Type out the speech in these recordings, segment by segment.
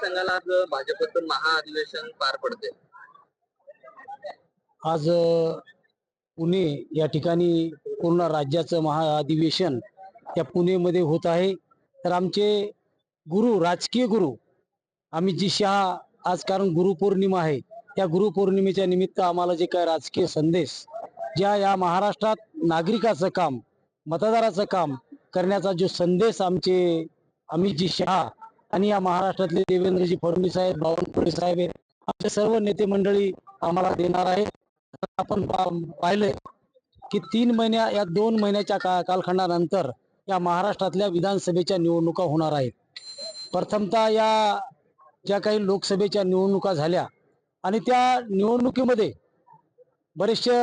संघाला आज भाजपचं महाअधिवेशन पार पडते आज पुणे या ठिकाणी पूर्ण राज्याचं महाअधिवेशन त्या पुणेमध्ये होत आहे. तर आमचे गुरु राजकीय गुरु अमितजी शहा आज कारण गुरुपौर्णिमा आहे. त्या गुरुपौर्णिमेच्या निमित्त आम्हाला जे काय राजकीय संदेश ज्या या महाराष्ट्रात नागरिकाचं काम मतदाराचं काम करण्याचा जो संदेश आमचे अमितजी शहा आणि या महाराष्ट्रातले देवेंद्रजी फडणवीस साहेब बावनकुळे साहेब आहेत. आमचे सर्व नेते मंडळी आम्हाला देणार आहे आपण पा- पाहिलंय की तीन महिन्या या दोन महिन्याच्या का कालखंडानंतर या महाराष्ट्रातल्या विधानसभेच्या निवडणुका होणार आहेत. प्रथमतः या ज्या काही लोकसभेच्या निवडणुका झाल्या आणि त्या निवडणुकीमध्ये बरेचसे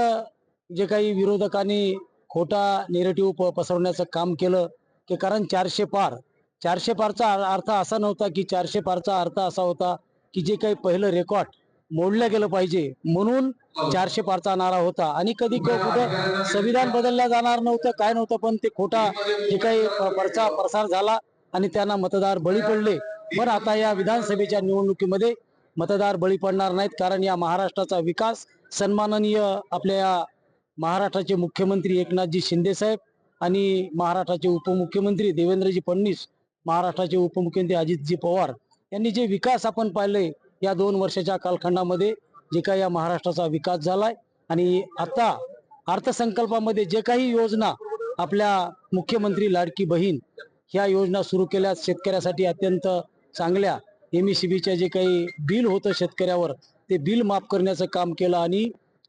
जे काही विरोधकांनी खोटा नेरेटिव्ह पसरवण्याचं काम केलं की कारण चारशे पार चारशे पारचा अर्थ असा नव्हता की चारशे पारचा अर्थ असा होता की जे काही पहिलं रेकॉर्ड मोडलं गेलं पाहिजे. म्हणून चारशे पारचा नारा होता. आणि कधी कुठं संविधान बदललं जाणार नव्हतं काय नव्हतं पण ते खोटा जे काही प- प्रसार झाला आणि त्यांना मतदार बळी पडले. पण आता या विधानसभेच्या निवडणुकीमध्ये मतदार बळी पडणार नाहीत कारण या महाराष्ट्राचा विकास सन्माननीय आपल्या या महाराष्ट्राचे मुख्यमंत्री एकनाथजी शिंदे साहेब आणि महाराष्ट्राचे उपमुख्यमंत्री देवेंद्रजी फडणवीस महाराष्ट्राचे उपमुख्यमंत्री अजितजी पवार यांनी जे विकास आपण पाहिले या दोन वर्षाच्या कालखंडामध्ये जे काही या महाराष्ट्राचा विकास झालाय आणि आता अर्थसंकल्पामध्ये जे काही योजना आपल्या मुख्यमंत्री लाडकी बहीण ह्या योजना सुरू केल्या शेतकऱ्यासाठी अत्यंत चांगल्या. एम बीच्या जे काही बिल होतं शेतकऱ्यावर ते बिल माफ करण्याचं काम केलं आणि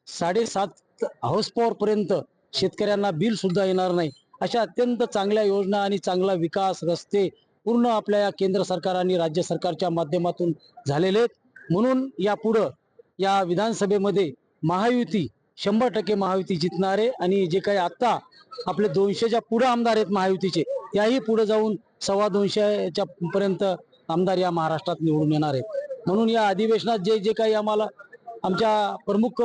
साडेसात हाऊस पॉवरपर्यंत शेतकऱ्यांना बिल सुद्धा येणार नाही. अशा अत्यंत चांगल्या योजना आणि चांगला विकास रस्ते पूर्ण आपल्या या केंद्र सरकार आणि राज्य सरकारच्या माध्यमातून झालेले आहेत. म्हणून यापुढं या विधानसभेमध्ये महायुती शंभर टक्के महायुती जिंकणारे आणि जे काही आत्ता आपले दोनशेच्या पुढे आमदार आहेत महायुतीचे त्याही पुढे जाऊन सव्वा दोनशेच्या पर्यंत आमदार या महाराष्ट्रात निवडून येणार आहेत. म्हणून या अधिवेशनात जे जे काही आम्हाला आमच्या प्रमुख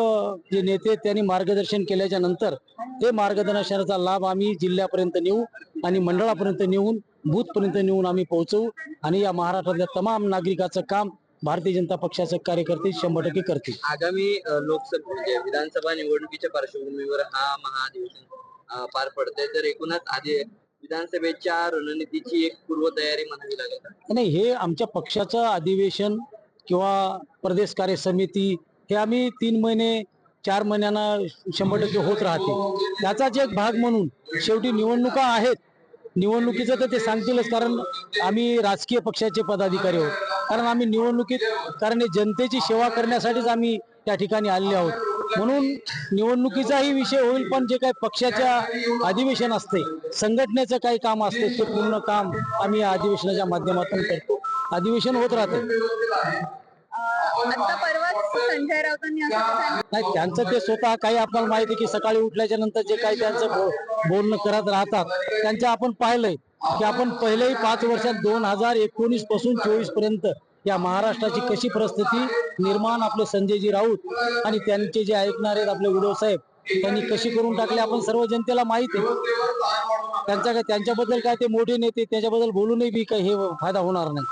जे नेते त्यांनी मार्गदर्शन केल्याच्यानंतर ते मार्गदर्शनाचा लाभ आम्ही जिल्ह्यापर्यंत नेऊ आणि मंडळापर्यंत नेऊन बूथपर्यंत नेऊन आम्ही पोहोचवू आणि या महाराष्ट्रातल्या तमाम नागरिकाचं काम भारतीय जनता पक्षाचे कार्यकर्ते शंभर टक्के करतील आगामी लोकसभा म्हणजे विधानसभा निवडणुकीच्या पार्श्वभूमीवर हा महाअधिवेशन अ, पार पडते तर एकूणच आधी विधानसभेच्या रणनीतीची एक पूर्वतयारी म्हणावी लागेल? नाही हे आमच्या पक्षाचं अधिवेशन किंवा प्रदेश कार्य समिती हे आम्ही तीन महिने चार महिन्यांना शंभर टक्के होत राहते. त्याचाच एक भाग म्हणून शेवटी निवडणुका आहेत. निवडणुकीचं तर ते सांगतीलच कारण आम्ही राजकीय पक्षाचे पदाधिकारी आहोत. कारण आम्ही निवडणुकीत कारण हे जनतेची सेवा करण्यासाठीच आम्ही त्या ठिकाणी आलेले आहोत. म्हणून निवडणुकीचाही विषय होईल पण जे काही पक्षाच्या अधिवेशन असते संघटनेचं काही काम असते ते पूर्ण काम आम्ही अधिवेशनाच्या माध्यमातून करतो. अधिवेशन होत राहते. संजय राऊतांनी नाही त्यांचं ते स्वतः काही आपल्याला माहिती की सकाळी उठल्याच्या नंतर जे काही त्यांचं बोलणं करत राहतात त्यांचं आपण पाहिलंय की आपण पहिल्याही पाच वर्षात दोन हजार एकोणीसपासून चोवीसपर्यंत या महाराष्ट्राची कशी परिस्थिती निर्माण आपले संजयजी राऊत आणि त्यांचे जे ऐकणारे आहेत आपले उद्धव साहेब त्यांनी कशी करून टाकले आपण सर्व जनतेला माहीत आहे. त्यांचा काय त्यांच्याबद्दल काय ते मोठे नेते त्याच्याबद्दल बोलूनही बी काही हे फायदा होणार नाही.